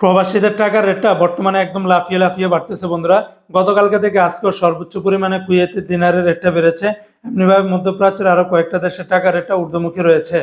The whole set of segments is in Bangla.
প্রবাসীদের টাকার রেটটা বর্তমানে একদম লাফিয়ে লাফিয়ে বাড়তেছে, বন্ধুরা। গতকালকে থেকে আজকেও সর্বোচ্চ পরিমাণে কুয়েতের দিনারের রেটটা বেড়েছে। এমনিভাবে মধ্যপ্রাচ্যের আরও কয়েকটা দেশের টাকার রেটটা ঊর্ধ্বমুখী রয়েছে।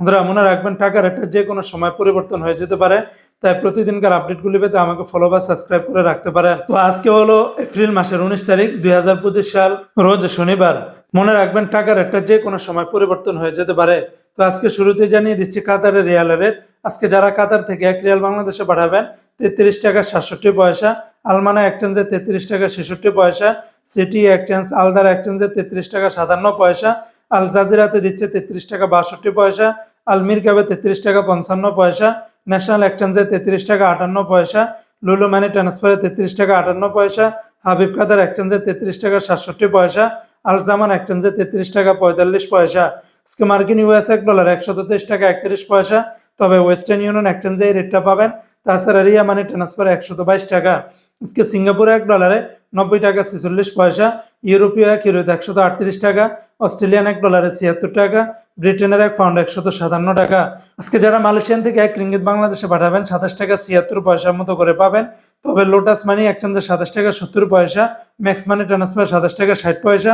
বন্ধুরা, মনে রাখবেন, টাকার রেটটা যে কোনো সময় পরিবর্তন হয়ে যেতে পারে। তাই প্রতিদিনকার আপডেটগুলি পেতে আমাকে ফলো বা সাবস্ক্রাইব করে রাখতে পারেন। তো আজকে হলো এপ্রিল মাসের উনিশ তারিখ, দুই হাজার পঁচিশ সাল, রোজ শনিবার। মনে রাখবেন, টাকার রেটটা যে কোনো সময় পরিবর্তন হয়ে যেতে পারে। তো আজকে শুরুতে জানিয়ে দিচ্ছি, কাতারের রিয়ালের রেট। আজকে যারা কাতার থেকে এক রিয়াল বাংলাদেশে পাঠাবেন, তেত্রিশ টাকা সাতষট্টি পয়সা, আলমানা এক্সচেঞ্জে তেত্রিশ টাকা ছেষট্টি পয়সা, সিটি এক্সচেঞ্জ আলদার এক্সচেঞ্জে তেত্রিশ টাকা সাতান্ন পয়সা, আল জাজিরাতে দিচ্ছে তেত্রিশ টাকা বাষট্টি পয়সা আলমির কাবে তেত্রিশ টাকা পঞ্চান্ন পয়সা, ন্যাশনাল এক্সচেঞ্জে তেত্রিশ টাকা আটান্ন পয়সা, লুলু মানি ট্রান্সফারে তেত্রিশ টাকা আটান্ন পয়সা, হাবিব কাদার এক্সচেঞ্জে তেত্রিশ টাকা সাতষট্টি পয়সা, আল জামান এক্সচেঞ্জে তেত্রিশ টাকা পঁয়তাল্লিশ পয়সা আজকে মার্কিন ইউএস এক ডলার একশত তেইশ টাকা একত্রিশ পয়সা তবে ওয়েস্টার্ন ইউনিয়ন এক্সচেঞ্জে এই রেটটা পাবেন তাছাড়া রিয়া মানি ট্রান্সফার একশত বাইশ টাকা। আজকে সিঙ্গাপুরে এক ডলারে নব্বই টাকা ছেচল্লিশ পয়সা, ইউরোপীয় এক ইউরোতে একশত আটত্রিশ টাকা, অস্ট্রেলিয়ান এক ডলারে ছিয়াত্তর টাকা, ব্রিটেনের এক পাউন্ড একশত সাতান্ন টাকা। আজকে যারা মালয়েশিয়ান থেকে এক রিঙ্গিত বাংলাদেশে পাঠাবেন, সাতাশ টাকা ছিয়াত্তর পয়সার মতো করে পাবেন। তবে লোটাস মানি এক্সচেঞ্জে সাতাশ টাকা সত্তর পয়সা ম্যাক্স মানি ট্রান্সফার সাতাশ টাকা ষাট পয়সা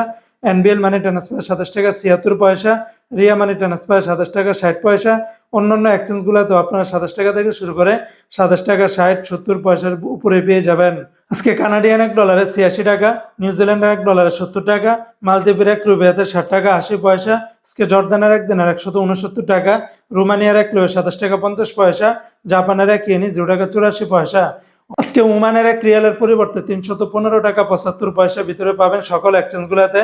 এনবিএল মানি ট্রান্সফার সাতাশ টাকা ছিয়াত্তর পয়সা রিয়া মানি ট্রান্সফার সাতাশ টাকা ষাট পয়সা অন্যান্য এক্সচেঞ্জগুলোতে আপনারা সাতাশ টাকা থেকে শুরু করে সাতাশ টাকা, ষাট, সত্তর পয়সার উপরে পেয়ে যাবেন। আজকে কানাডিয়ান এক ডলারে ছিয়াশি টাকা নিউজিল্যান্ডের এক ডলারে সত্তর টাকা মালদ্বীপের এক রুবিয়াতে ষাট টাকা, আশি পয়সা, আজকে জর্দানের এক দিনের একশত উনসত্তর টাকা রোমানিয়ার এক লোয়ে সাতাশ টাকা, পঞ্চাশ পয়সা জাপানের এক ইয়েনি জিরো টাকা, চুরাশি পয়সা। আজকে উমানের এক রিয়ালের পরিবর্তে তিনশত পনেরো টাকা, পঁচাত্তর পয়সা ভিতরে পাবেন সকল এক্সচেঞ্জগুলোতে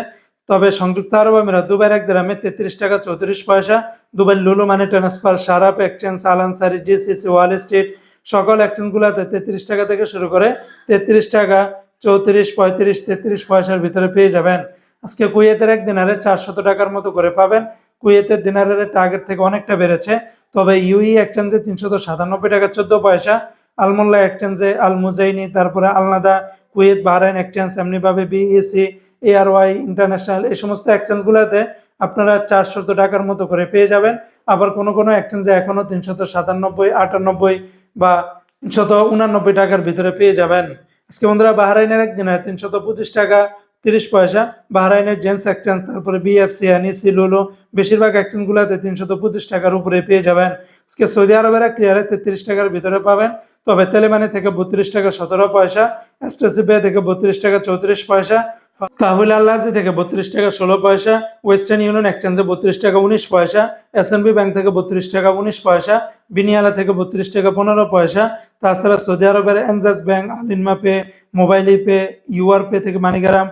তবে সংযুক্ত আরব আমিরাত দুবাইয়ের এক গ্রামে তেত্রিশ টাকা চৌত্রিশ পয়সা দুবাই লুলু money transfer Sarap exchange Al Ansari, GCC, Wall Street সকল এক্সচেঞ্জগুলোতে তেত্রিশ টাকা থেকে শুরু করে তেত্রিশ টাকা চৌত্রিশ, পঁয়ত্রিশ, তেত্রিশ পয়সার ভিতরে পেয়ে যাবেন। আজকে কুয়েতের এক দিনারে চারশত টাকার মতো করে পাবেন। কুয়েতের দিনারের আগের থেকে অনেকটা বেড়েছে। তবে ইউই এক্সচেঞ্জে তিনশত সাতানব্বই টাকা চোদ্দ পয়সা, আলমোল্লা এক্সচেঞ্জে আল মুজাইনি তারপরে আলনাদা, কুয়েত, বাহরাইন এক্সচেঞ্জ এমনিভাবে বিএসি এআরওয়াই ইন্টারন্যাশনাল এই সমস্ত এক্সচেঞ্জগুলোতে আপনারা চারশত টাকার মতো করে পেয়ে যাবেন। আবার কোনো কোনো এক্সচেঞ্জে এখনও তিনশত সাতানব্বই, আটানব্বই বা তিনশত উনানব্বই টাকার ভিতরে পেয়ে যাবেন। আজকে বন্ধুরা বাহরাইনের একদিনে তিনশত পঁচিশ টাকা, তিরিশ পয়সা। বাহরাইনের জেন্টস এক্সচেঞ্জ তারপরে বিএফসি আনিসি লুলো বেশিরভাগ এক্সচেঞ্জগুলোতে তিনশত পঁচিশ টাকার উপরে পেয়ে যাবেন। আজকে সৌদি আরবের এক ক্লিয়ারে তেত্রিশ টাকার ভিতরে পাবেন। তবে তেলেমানি থেকে বত্রিশ টাকা সতেরো পয়সা এসটিসিপে থেকে বত্রিশ টাকা চৌত্রিশ পয়সা তাহুল আল্লাজি থেকে বত্রিশ টাকা ষোলো পয়সা ওয়েস্টার্ন ইউনিয়ন এক্সচেঞ্জে বত্রিশ টাকা উনিশ পয়সা এসএনবি ব্যাংক থেকে বত্রিশ টাকা উনিশ পয়সা বিনিয়ালা থেকে বত্রিশ টাকা পনেরো পয়সা, তাছাড়া সৌদি আরবের এনজাস bank Alinma pay mobile pay UR pay থেকে মানিগ্রাম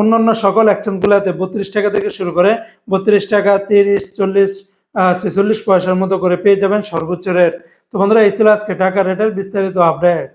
অন্যান্য সকল এক্সচেঞ্জগুলোতে বত্রিশ টাকা থেকে শুরু করে বত্রিশ টাকা, তিরিশ, চল্লিশ ছেচল্লিশ পয়সার মতো করে পেয়ে যাবেন সর্বোচ্চ রেট তো বন্ধুরা, এই ছিল আজকে টাকা রেটের বিস্তারিত আপডেট